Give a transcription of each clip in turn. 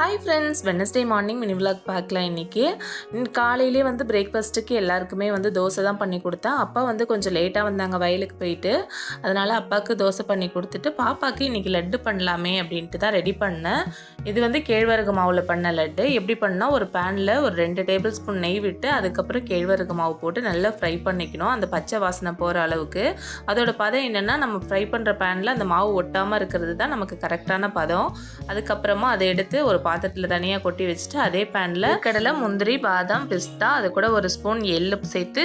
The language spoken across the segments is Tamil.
Hi friends Wednesday morning mini vlog பார்க்கலாம் இன்றைக்கி காலையிலே வந்து பிரேக்ஃபாஸ்ட்டுக்கு எல்லாருக்குமே வந்து தோசை தான் பண்ணி கொடுத்தேன். அப்பா வந்து கொஞ்சம் லேட்டாக வந்தாங்க வயலுக்கு போயிட்டு. அதனால் அப்பாவுக்கு தோசை பண்ணி கொடுத்துட்டு பாப்பாவுக்கு இன்றைக்கி லட்டு பண்ணலாமே அப்படின்ட்டு தான் ரெடி பண்ணேன். இது வந்து கேழ்வரகு மாவில் பண்ண லட்டு. எப்படி பண்ணால் ஒரு பேனில் ஒரு ரெண்டு டேபிள் ஸ்பூன் நெய் விட்டு அதுக்கப்புறம் கேழ்வரகு மாவு போட்டு நல்லா ஃப்ரை பண்ணிக்கணும். அந்த பச்சை வாசனை போகிற அளவுக்கு. அதோட பதம் என்னென்னா நம்ம ஃப்ரை பண்ணுற பேனில் அந்த மாவு ஒட்டாமல் இருக்கிறது தான் நமக்கு கரெக்டான பதம். அதுக்கப்புறமா அதை எடுத்து ஒரு பாத்திரத்தில் தனியாக கொட்டி வச்சுட்டு அதே பேனில் கடலை முந்திரி பாதாம் பிஸ்தா அது கூட ஒரு ஸ்பூன் எள்ளு சேர்த்து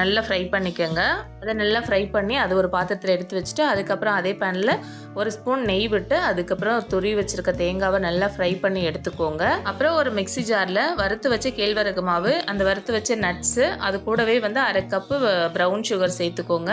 நல்லா ஃப்ரை பண்ணிக்கோங்க. அதை நல்லா ஃப்ரை பண்ணி அது ஒரு பாத்திரத்தில் எடுத்து வச்சுட்டு அதுக்கப்புறம் அதே பேனில் ஒரு ஸ்பூன் நெய் விட்டு அதுக்கப்புறம் துருவி வச்சுருக்க தேங்காவை நல்லா ஃப்ரை பண்ணி எடுத்துக்கோங்க. அப்புறம் ஒரு மிக்ஸி ஜாரில் வறுத்து வச்ச கேழ்வரகு மாவு அந்த வறுத்து வச்ச நட்ஸு அது கூடவே வந்து அரை கப்பு ப்ரௌன் சுகர் சேர்த்துக்கோங்க.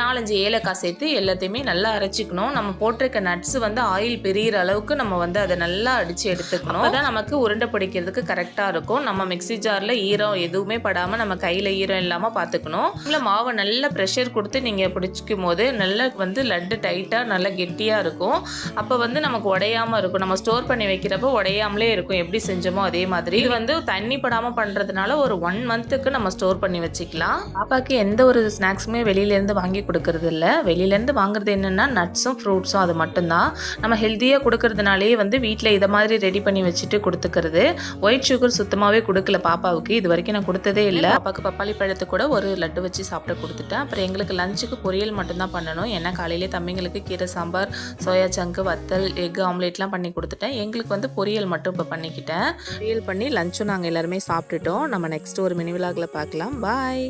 நாலஞ்சு ஏலக்காய் சேர்த்து எல்லாத்தையுமே நல்லா அரைச்சிக்கணும். நம்ம போட்டிருக்க நட்ஸ் வந்து ஆயில் பெரியிற அளவுக்கு நம்ம வந்து அதை நல்லா அடித்து எடுத்துக்கணும். அப்பதான் நமக்கு உருண்டை பிடிக்கிறதுக்கு கரெக்டாக இருக்கும். நம்ம மிக்ஸி ஜாரில் ஈரம் எதுவுமே படாமல் நம்ம கையில் ஈரம் இல்லாமல் பார்த்துக்கணும் இல்லை மாவை நல்லா ப்ரெஷர் கொடுத்து நீங்கள் பிடிச்சிக்கும் போது நல்லா வந்து லட்டு டைட்டாக நல்லா கெட்டியாக இருக்கும். அப்போ வந்து நமக்கு உடையாம இருக்கும். நம்ம ஸ்டோர் பண்ணி வைக்கிறப்போ உடையாமலே இருக்கும். எப்படி செஞ்சோமோ அதே மாதிரி. இது வந்து தண்ணி படாமல் பண்ணுறதுனால ஒரு ஒன் மந்த்துக்கு நம்ம ஸ்டோர் பண்ணி வச்சுக்கலாம். பாப்பாக்கு எந்த ஒரு ஸ்நாக்ஸுமே வெளியிலேருந்து வாங்கி கொடுக்கறது இல்லை. வெளியிலேருந்து வாங்குறது என்னென்னா நட்ஸும் ஃப்ரூட்ஸும் அது மட்டும்தான். நம்ம ஹெல்த்தியாக கொடுக்கறதுனாலே வந்து வீட்டில் இதை மாதிரி ரெடி பண்ணி வச்சுட்டு கொடுத்துக்கிறது. ஒயிட் சுகர் சுத்தமாகவே கொடுக்கல பாப்பாவுக்கு. இது வரைக்கும் நான் கொடுத்ததே இல்லை. பாப்பாவுக்கு பப்பாளி பழத்தை கூட ஒரு லட்டு வச்சு சாப்பிட கொடுத்துட்டேன். அப்புறம் எங்களுக்கு லஞ்சுக்கு பொரியல் மட்டும்தான் பண்ணணும். ஏன்னா காலையிலே தம்பிங்களுக்கு கீரை சாம்பார் சோயா சங்கு வத்தல் எக் ஆம்லேட்லாம் பண்ணி கொடுத்துட்டேன். எங்களுக்கு வந்து பொரியல் மட்டும் இப்போ பண்ணிக்கிட்டேன். பொரியல் பண்ணி லஞ்சும் நாங்கள் எல்லாருமே சாப்பிட்டுட்டோம். நம்ம நெக்ஸ்ட் ஒரு மினி விழாக்கில் பார்க்கலாம். பாய்